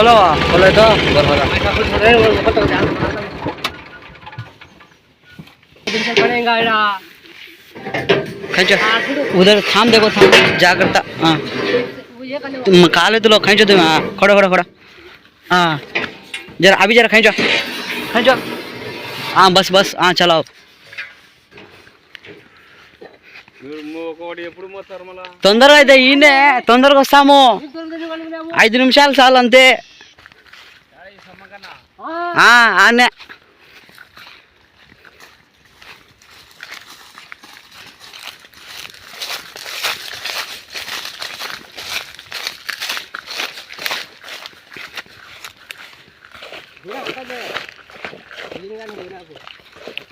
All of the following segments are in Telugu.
खोलो खोलो तो बरोबर खींचो उधर थाम देखो थाम जाग्रता हाँ तुम काले तो लोग खींचो तुम हाँ खड़ो खड़ो खड़ो हाँ जरा अभी जरा खींचो खींचो हाँ बस बस हाँ चलाओ ఒకటి ఎప్పుడు మోస్తారు మళ్ళా తొందరగా అయితే ఈయనే తొందరగా వస్తాము ఐదు నిమిషాలు చాలు అంతే हाँ आने।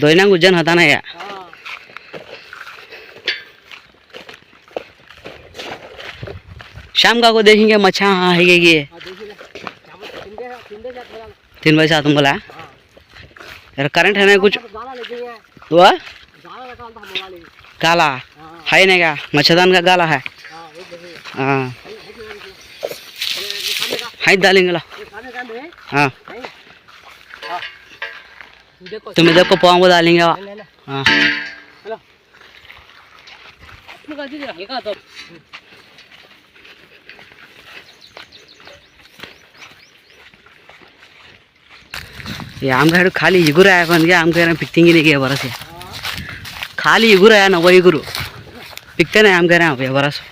ધોઈના ગુજન હતા ना शाम का को देखेंगे मछा हाँ है तीन बजे से तुम बोला यार करंट है ना कुछ? हुआ? गाला? है नहीं का मच्छरदान का गाला है? हाँ। है डालेंगे ला। हाँ। देखो पाँव को डालेंगे हाँ। ಆಮ್ಗಾಡು ಖಾಲಿ ಇಗುರ ಹಾಕೊಂಡ್ಗೆ ಆಮ್ಗಾರ ಪಿಕ್ತಿಂಗಿನಿಗೆ ಬರಸೆ ಖಾಲಿ ಇಗುರ ನವ ಇಗುರು ಪಿಕ್ತಾನೆ ಆಮ್ಗಾರ ಬರಸು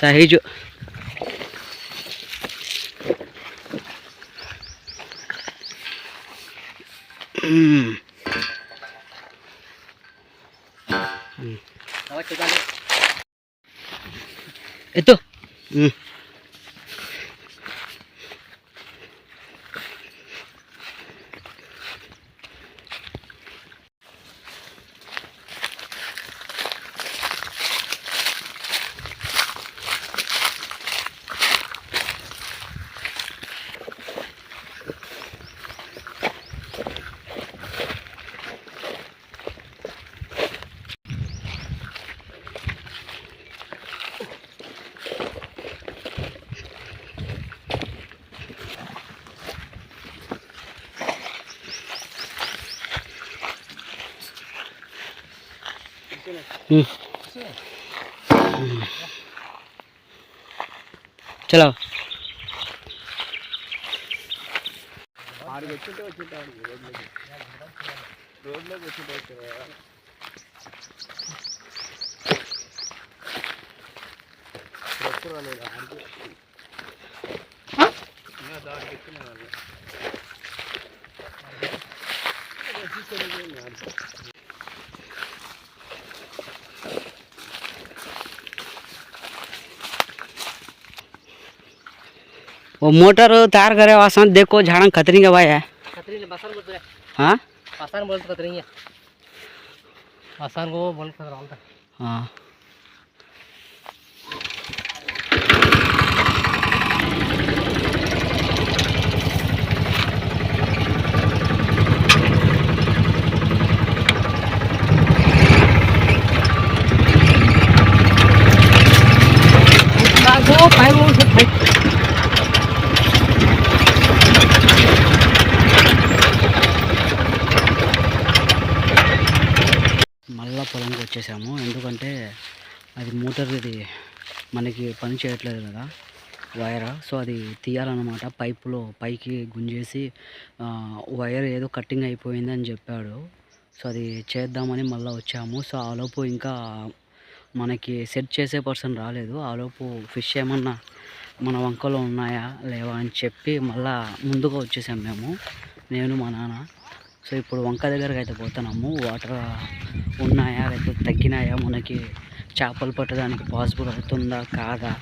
ಸಹಜು ಎತ್ತು ಹ್ಞೂ చలో. ఆడికి వచ్చింటే వచ్చింటే రోడ్లోకి రోడ్లోకి వచ్చింటే వచ్చారా ఎప్పుడు वो मोटर तैयार करे वासन देखो झाड़ा खतरी के भाई है। हाँ। आसान बोल तो है। आसान को बोल हाँ। वो पाइप వచ్చేసాము ఎందుకంటే అది మోటార్ ఇది మనకి పని చేయట్లేదు కదా వైర్. సో అది తీయాలన్నమాట. పైపులో పైకి గుంజేసి వైర్ ఏదో కట్టింగ్ అయిపోయిందని చెప్పాడు. సో అది చేద్దామని మళ్ళీ వచ్చాము. సో ఆలోపు ఇంకా మనకి సెట్ చేసే పర్సన్ రాలేదు. ఆలోపు ఫిష్ ఏమన్నా మన వంకలో ఉన్నాయా లేవా అని చెప్పి మళ్ళా ముందుగా వచ్చేసాం మేము. నేను మా నాన్న. సో ఇప్పుడు వంక దగ్గరకు అయితే పోతున్నాము. వాటర్ ఉన్నాయా లేకపోతే తగ్గినాయా? మనకి చేపలు పట్టడానికి పాసిబుల్ అవుతుందా కాదా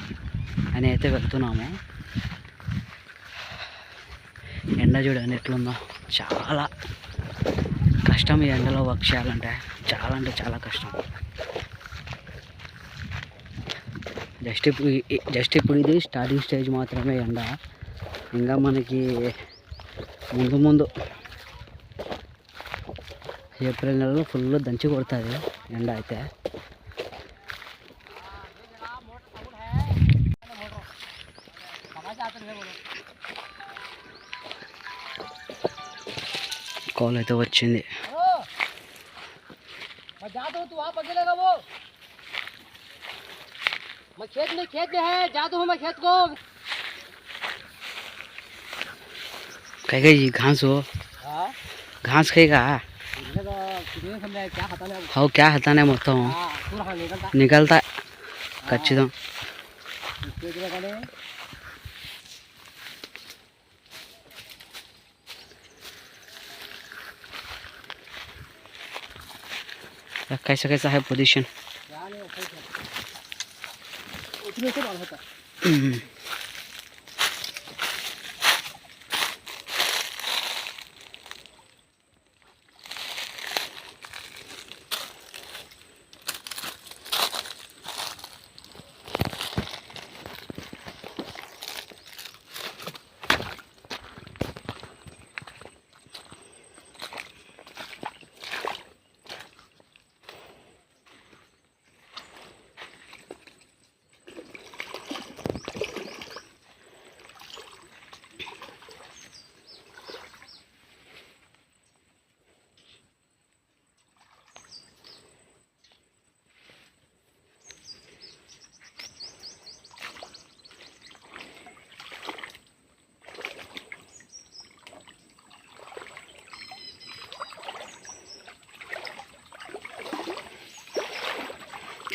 అని అయితే వెళ్తున్నాము. ఎండ చూడండి ఎట్లుందో. చాలా కష్టం ఈ ఎండలో వర్క్ చేయాలంటే. చాలా అంటే చాలా కష్టం. జస్ట్ ఇప్పుడు జస్ట్ ఇప్పుడు ఇది స్టార్టింగ్ స్టేజ్ మాత్రమే ఎండ. ఇంకా మనకి ముందు ముందు ಏಪ್ರಿಲ್ ನೆಲೂ ಫುಲ್ಲು ದಂಚಿ ಕೊಡ್ತಾ ಇದೆ ಎಂಡ ಐತೆ కాల్ అయితే వచ్చింది घास हो घास खेगा हाँ क्या हटाने मोता तो मत निकलता है। कच्ची तो।, तो कैसा कैसा है पोजीशन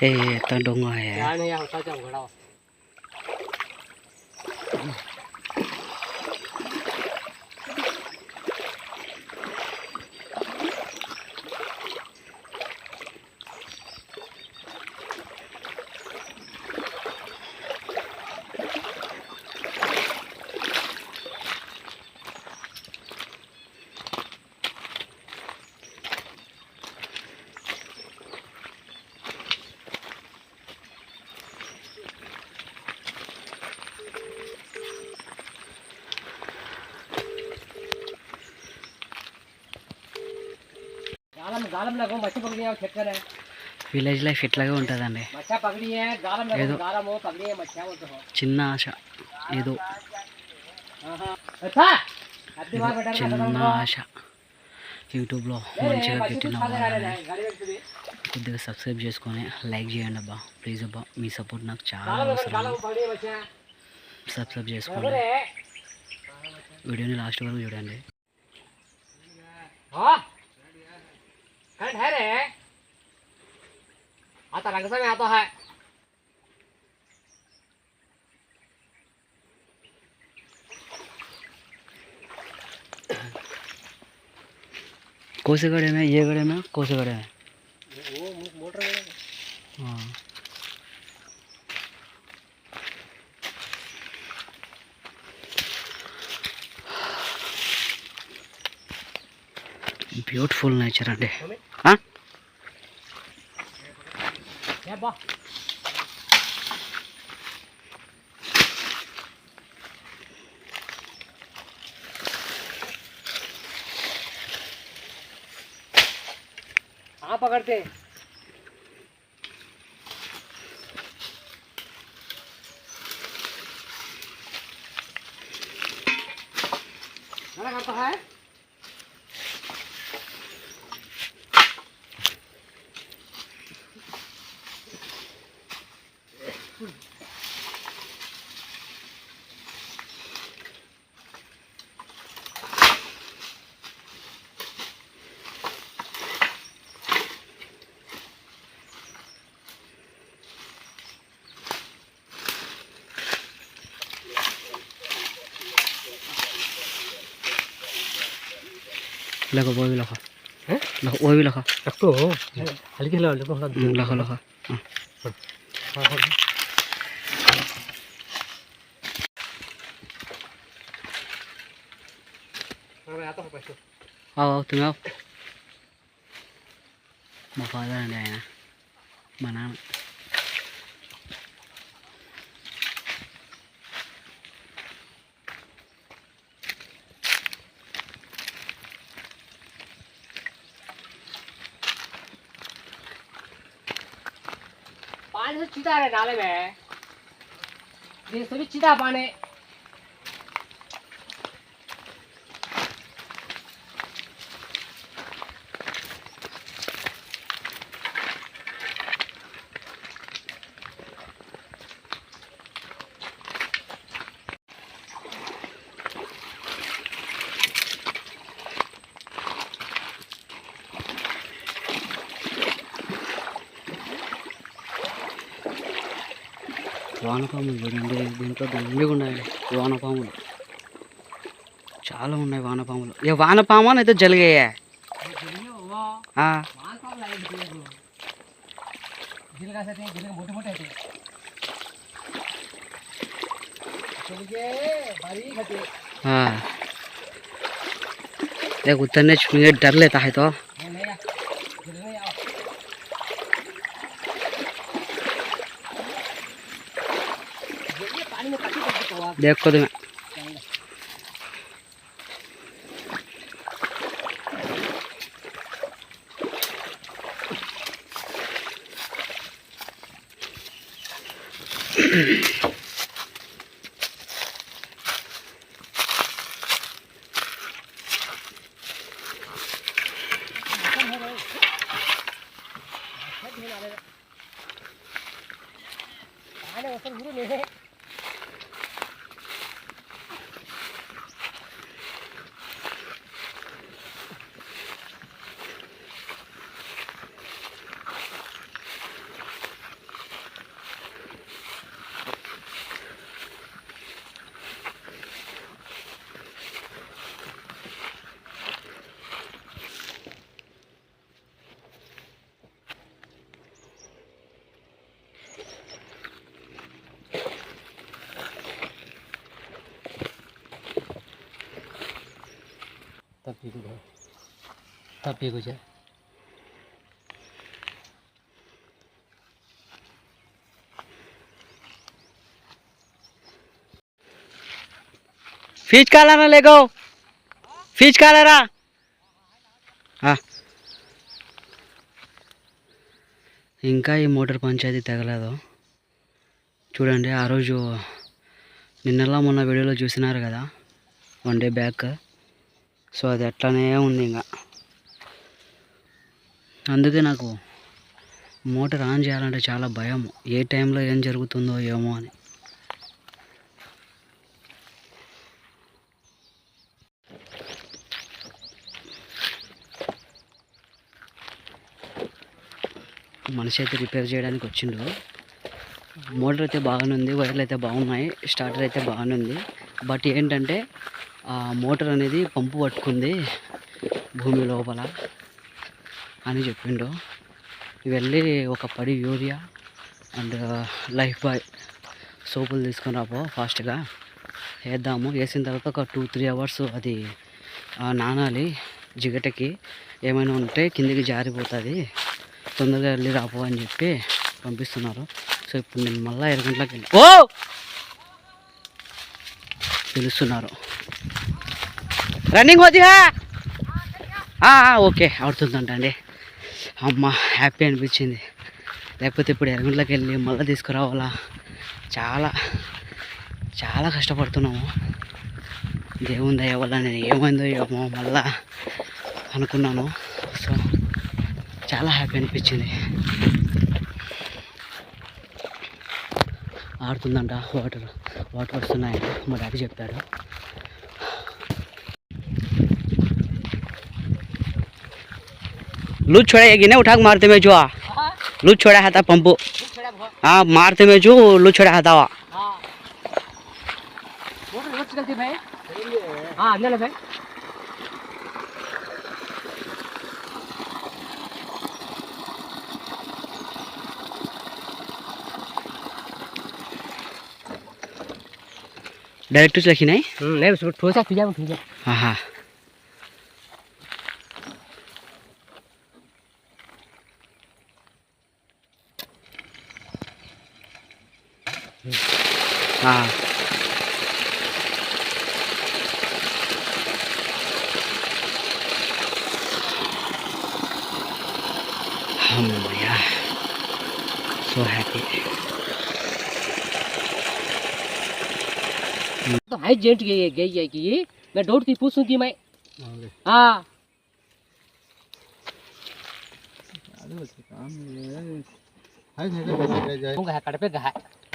ये तो डोंगा है విలేజ్ లైఫ్ ఇట్లాగే ఉంటుందండి. ఏదో చిన్న ఆశ ఏదో. చిన్న ఆశ. యూట్యూబ్లో మంచిగా పెట్టిన కొద్దిగా సబ్స్క్రైబ్ చేసుకొని లైక్ చేయండి అబ్బా. ప్లీజ్ అబ్బా మీ సపోర్ట్ నాకు చాలా అవసరం. సబ్స్క్రైబ్ చేసుకోండి. వీడియోని లాస్ట్ వరకు చూడండి. करंट है रे आता रंग में आता है कौन से गड़े में ये गड़े में कौन से गड़े में वो मोटर हाँ బ్యూటిఫుల్ నేచర్ అండి ఆ? क्या बा हाँ पकड़ते क्या करता है La oyu ¿Eh? la ha. La oyu la ha. La oyu la ha. La oyu la ha. La oyu la पानी से चीता रहे नाले में ये सभी चीता पानी వానపాములు చూడండి దీంట్లో దండిగా ఉన్నాయి వానపాములు చాలా ఉన్నాయి వానపాములు ఏ వానపాము అని అయితే జరిగాయా గిలగా సతే గిలగా मोठे मोठे आहे चलगे बारीक होते देख उतरने में डर लेता है तो देख खुद में તાપી ఫీజ్ కాలరా లేగో ఫీజ్ కాలరా ఇంకా ఈ మోటార్ పంచాయతీ తగలేదు చూడండి ఆ రోజు నిన్నలా మొన్న వీడియోలో చూసినారు కదా వన్ డే బ్యాక్ సో అది అట్లానే ఉంది ఇంకా అందుకే నాకు మోటార్ ఆన్ చేయాలంటే చాలా భయం. ఏ టైంలో ఏం జరుగుతుందో ఏమో అని. మనిషి అయితే రిపేర్ చేయడానికి వచ్చిండు. మోటార్ అయితే బాగానే ఉంది వైర్లు అయితే బాగున్నాయి స్టార్టర్ అయితే బాగానే ఉంది. బట్ ఏంటంటే మోటార్ అనేది పంపు పట్టుకుంది భూమి లోపల అని చెప్పిండు. వెళ్ళి ఒక పడి యూరియా అండ్ లైఫ్ బాయ్ సోపులు తీసుకొని రాపో ఫాస్ట్గా. వేద్దాము. వేసిన తర్వాత ఒక టూ త్రీ అవర్స్ అది నానాలి జిగటకి. ఏమైనా ఉంటే కిందికి జారిపోతుంది. తొందరగా వెళ్ళి రాపో అని చెప్పి పంపిస్తున్నారు. సో ఇప్పుడు నేను మళ్ళీ ఐదు గంటలకు వెళ్ళి ఓ! పిలుస్తున్నారు. రన్నింగ్ వద్దా ఓకే ఆడుతుందంటండి. అమ్మ హ్యాపీ అనిపించింది. లేకపోతే ఇప్పుడు ఎరగంటలకు వెళ్ళి మళ్ళీ తీసుకురావాలా? చాలా చాలా కష్టపడుతున్నాము. దేవుని దయ వల్ల నేను ఏమైందో ఏమో మళ్ళా అనుకున్నాను. సో చాలా హ్యాపీ అనిపించింది. ఆడుతుందంట వాటర్ వాటర్ వస్తున్నాయని మా డాడీ చెప్పాడు. लूज कि ना उठा मारते में जो आ। लूज छोड़ा है था पंपो। हाँ मारते में जो लूज छोड़ा है था वा हाँ भाई डायरेक्ट उस नहीं? हम्म, नहीं उसको ठोसा पीजा वो पीजा हाँ हाँ। हाँ। हम भैया सो हैप्पी तो हाई जेंट गई गई है कि मैं दौड़ती की पूछूँ कि मैं हाँ। काम है। है है पे गहा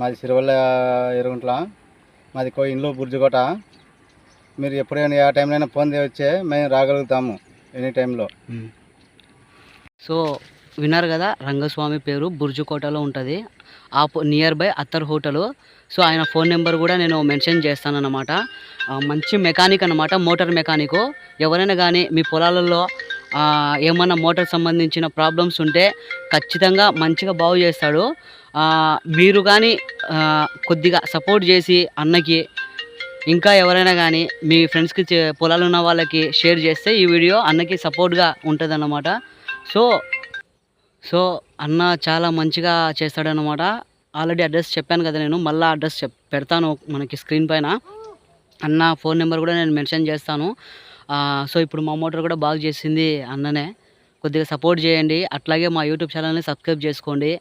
మాది సిరివల్ల ఎరుగుంట్ల మాది కో ఇంట్లో బుర్జుకోట. మీరు ఎప్పుడైనా ఏ టైంలో ఫోన్ చేయవచ్చే మేము రాగలుగుతాము ఎనీ టైంలో. సో విన్నారు కదా రంగస్వామి పేరు బుర్జుకోటలో ఉంటుంది. ఆ near by Attar hotel. So ఆయన ఫోన్ నెంబర్ కూడా నేను మెన్షన్ చేస్తానన్నమాట. మంచి మెకానిక్ అనమాట మోటార్ మెకానిక్. ఎవరైనా కానీ మీ పొలాలలో ఏమన్నా మోటార్ సంబంధించిన ప్రాబ్లమ్స్ ఉంటే ఖచ్చితంగా మంచిగా బాగు చేస్తాడు. మీరు కానీ కొద్దిగా సపోర్ట్ చేసి అన్నకి ఇంకా ఎవరైనా కానీ మీ ఫ్రెండ్స్కి పొలాలు ఉన్న వాళ్ళకి షేర్ చేస్తే ఈ వీడియో అన్నకి సపోర్ట్గా ఉంటుంది సో సో అన్న చాలా మంచిగా చేస్తాడనమాట ఆల్రెడీ అడ్రస్ చెప్పాను కదా నేను మళ్ళీ అడ్రస్ చెప్ పెడతాను మనకి స్క్రీన్ పైన. అన్న ఫోన్ నెంబర్ కూడా నేను మెన్షన్ చేస్తాను. సో ఇప్పుడు మా మోటార్ కూడా బాగా చేసింది అన్ననే. కొద్దిగా సపోర్ట్ చేయండి. అట్లాగే మా యూట్యూబ్ ఛానల్ని సబ్స్క్రైబ్ చేసుకోండి.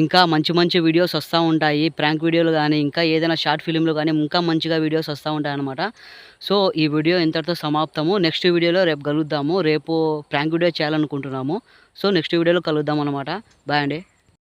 ఇంకా మంచి మంచి వీడియోస్ వస్తూ ఉంటాయి. ప్రాంక్ వీడియోలు కానీ ఇంకా ఏదైనా షార్ట్ ఫిలింలు కానీ ఇంకా మంచిగా వీడియోస్ వస్తూ ఉంటాయి అనమాట సో ఈ వీడియో ఇంతటితో సమాప్తము. నెక్స్ట్ వీడియోలో రేపు కలుద్దాము. రేపు ప్రాంక్ వీడియో చేయాలనుకుంటున్నాము. సో నెక్స్ట్ వీడియోలో కలుద్దాం అనమాట బాయ్ అండి.